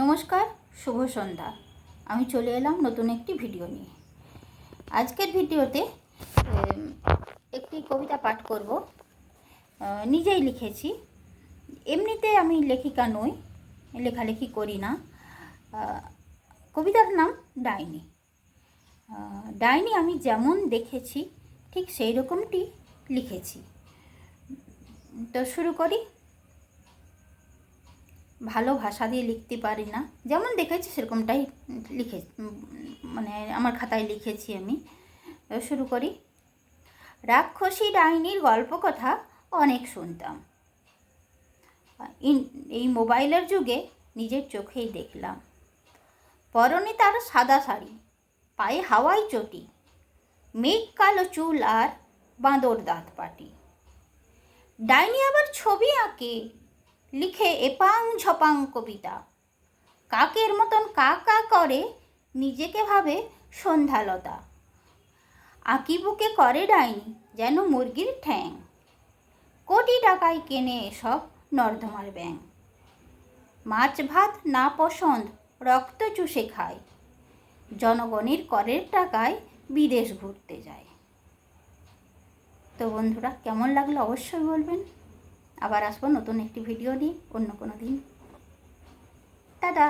নমস্কার, শুভ সন্ধ্যা। আমি চলে এলাম নতুন একটি ভিডিও নিয়ে। আজকের ভিডিওতে একটি কবিতা পাঠ করব। নিজেই লিখেছি। এমনিতে আমি লেখিকা নই, লেখালেখি করি না। কবিতার নাম ডাইনি। ডাইনি আমি যেমন দেখেছি, ঠিক সেই রকমটি লিখেছি। তো শুরু করি। ভালো ভাষা দিয়ে লিখতে পারি না। যেমন দেখেছি সেরকমটাই লিখে মানে আমার খাতায় লিখেছি আমি। শুরু করি। রাক্ষসী ডাইনির গল্প কথা অনেক শুনতাম। এই মোবাইলের যুগে নিজের চোখেই দেখলাম। পরনে তার সাদা শাড়ি, পায়ে হাওয়াই চটি, মেঘ কালো চুল আর বাঁদর দাঁত পাটি। ডাইনি আবার ছবি আঁকে লিখে এপাং ঝপাং কবিতা। কাকের মতন কা কা করে, নিজেকে ভাবে সন্ধ্যালতা। আঁকি বুকে করে ডাইনি, যেন মুরগির ঠ্যাং। কোটি টাকায় কেনে এসব নর্দমার ব্যাং। মাছ ভাত না পছন্দ, রক্ত চুষে খায়। জনগণের করের টাকায় বিদেশ ঘুরতে যায়। তো বন্ধুরা, কেমন লাগল অবশ্যই বলবেন। আবার আসব নতুন একটি ভিডিও নিয়ে অন্য কোনো দিন। টাটা!